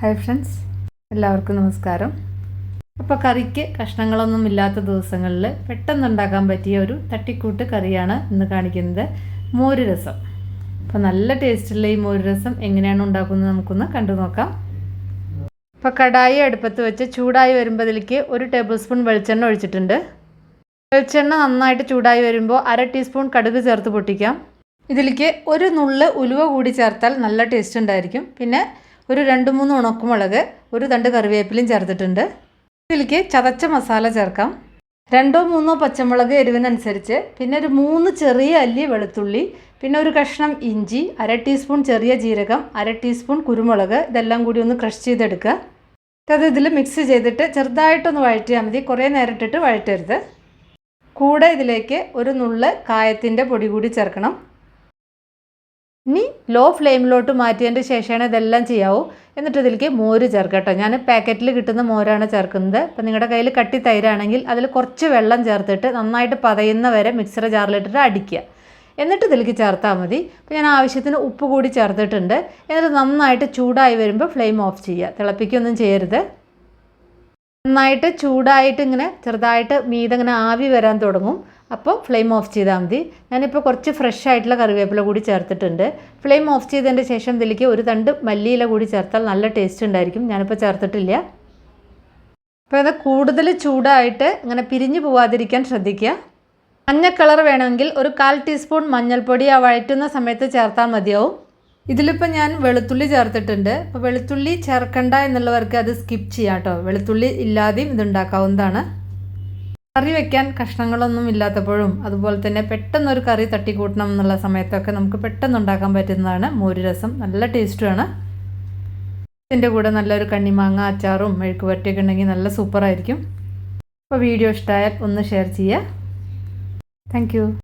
Hi friends എല്ലാവർക്കും നമസ്കാരം. അപ്പോൾ കറിക്ക് കഷ്ണങ്ങളൊന്നും ഇല്ലാത്ത ദിവസങ്ങളിൽ പെട്ടെന്ന് ഉണ്ടാക്കാൻ പറ്റിയ ഒരു തട്ടിക്കൂട്ട് കറിയാണ് ഇന്ന് കാണിക്കുന്നത് മോര് രസം അപ്പോൾ നല്ല ടേസ്റ്റുള്ള ഈ മോര് രസം എങ്ങനെയാണ് ഉണ്ടാക്കുന്നത് നമുക്കൊന്ന് കണ്ടു നോക്കാം. അപ്പോൾ കടായി അടുപ്പത്ത് വെച്ച് ചൂടായി വരുമ്പോൾ അതിലേക്ക് ഒരു ടേബിൾ സ്പൂൺ വെളിച്ചെണ്ണ ഒഴിച്ചിട്ടുണ്ട്. വെളിച്ചെണ്ണ നന്നായിട്ട് ചൂടായി വരുമ്പോൾ അര ടീസ്പൂൺ കടുക് ചേർത്ത് പൊട്ടിക്കാം. ഇതിലേക്ക് ഒരു നുള്ള് ഉലുവ കൂടി ചേർത്താൽ നല്ല ടേസ്റ്റ് ഉണ്ടായിരിക്കും. പിന്നെ ഒരു രണ്ട് മൂന്ന് ഉണക്കുമുളക് ഒരു തണ്ട് കറിവേപ്പിലയും ചേർത്തിട്ടുണ്ട്. ഇതിലേക്ക് ചതച്ച മസാല ചേർക്കാം. രണ്ടോ മൂന്നോ പച്ചമുളക് എരിവിനനുസരിച്ച് പിന്നെ ഒരു മൂന്ന് ചെറിയ അല്ലി വെളുത്തുള്ളി പിന്നെ ഒരു കഷ്ണം ഇഞ്ചി അര ടീസ്പൂൺ ചെറിയ ജീരകം അര ടീസ്പൂൺ കുരുമുളക് ഇതെല്ലാം കൂടി ഒന്ന് ക്രഷ് ചെയ്തെടുക്കുക. അത് ഇതിൽ മിക്സ് ചെയ്തിട്ട് ചെറുതായിട്ടൊന്ന് വഴറ്റിയാൽ മതി. കുറേ നേരം ഇട്ടിട്ട് വഴറ്റരുത്. കൂടെ ഇതിലേക്ക് ഒരു നുള്ള് കായത്തിന്റെ പൊടി കൂടി ചേർക്കണം. ഇനി ലോ ഫ്ലെയിമിലോട്ട് മാറ്റിയതിന്റെ ശേഷമാണ് ഇതെല്ലാം ചെയ്യാവൂ. എന്നിട്ട് ഇതിലേക്ക് മോര് ചേർക്കട്ടോ ഞാൻ പാക്കറ്റിൽ കിട്ടുന്ന മോരാണ് ചേർക്കുന്നത്. അപ്പോൾ നിങ്ങളുടെ കയ്യിൽ കട്ടി തൈരാണെങ്കിൽ അതിൽ കുറച്ച് വെള്ളം ചേർത്തിട്ട് നന്നായിട്ട് പതയുന്ന വരെ മിക്സർ ജാറിലിട്ടിട്ട് അടിക്കുക. എന്നിട്ട് ഇതിലേക്ക് ചേർത്താൽ മതി. അപ്പോൾ ഞാൻ ആവശ്യത്തിന് ഉപ്പ് കൂടി ചേർത്തിട്ടുണ്ട്. എന്നിട്ട് നന്നായിട്ട് ചൂടായി വരുമ്പോൾ ഫ്ലെയിം ഓഫ് ചെയ്യുക. തിളപ്പിക്കൊന്നും ചെയ്യരുത്. നന്നായിട്ട് ചൂടായിട്ട് ഇങ്ങനെ ചെറുതായിട്ട് മീതെ ഇങ്ങനെ ആവി വരാൻ തുടങ്ങും. അപ്പോൾ ഫ്ലെയിം ഓഫ് ചെയ്താൽ മതി. ഞാനിപ്പോൾ കുറച്ച് ഫ്രഷ് ആയിട്ടുള്ള കറിവേപ്പില കൂടി ചേർത്തിട്ടുണ്ട്. ഫ്ലെയിം ഓഫ് ചെയ്തതിന്റെ ശേഷം ഇതിലേക്ക് ഒരു തണ്ട് മല്ലിയില കൂടി ചേർത്താൽ നല്ല ടേസ്റ്റ് ഉണ്ടായിരിക്കും. ഞാനിപ്പോൾ ചേർത്തിട്ടില്ല. അപ്പോൾ ഇത് കൂടുതൽ ചൂടായിട്ട് ഇങ്ങനെ പിരിഞ്ഞു പോവാതിരിക്കാൻ ശ്രദ്ധിക്കുക. മഞ്ഞ കളർ വേണമെങ്കിൽ ഒരു കാൽ ടീസ്പൂൺ മഞ്ഞൾപ്പൊടി ആ വഴറ്റുന്ന സമയത്ത് ചേർത്താൽ മതിയാവും. ഇതിലിപ്പോൾ ഞാൻ വെളുത്തുള്ളി ചേർത്തിട്ടുണ്ട്. അപ്പോൾ വെളുത്തുള്ളി ചേർക്കണ്ട എന്നുള്ളവർക്ക് അത് സ്കിപ്പ് ചെയ്യാം കേട്ടോ വെളുത്തുള്ളി ഇല്ലാതെയും ഇതുണ്ടാക്കാവുന്നതാണ് കറി വെക്കാൻ കഷ്ണങ്ങളൊന്നും ഇല്ലാത്തപ്പോഴും അതുപോലെ തന്നെ പെട്ടെന്നൊരു കറി തട്ടിക്കൂട്ടണം എന്നുള്ള സമയത്തൊക്കെ നമുക്ക് പെട്ടെന്ന് ഉണ്ടാക്കാൻ പറ്റുന്നതാണ്. മോര് രസം നല്ല ടേസ്റ്റുമാണ് ഇതിന്റെ കൂടെ നല്ലൊരു കണ്ണിമാങ്ങ അച്ചാറും മെഴുക്ക് വരട്ടിയൊക്കെ ഉണ്ടെങ്കിൽ നല്ല സൂപ്പറായിരിക്കും അപ്പോൾ വീഡിയോ ഇഷ്ടമായാൽ ഒന്ന് ഷെയർ ചെയ്യുക. താങ്ക്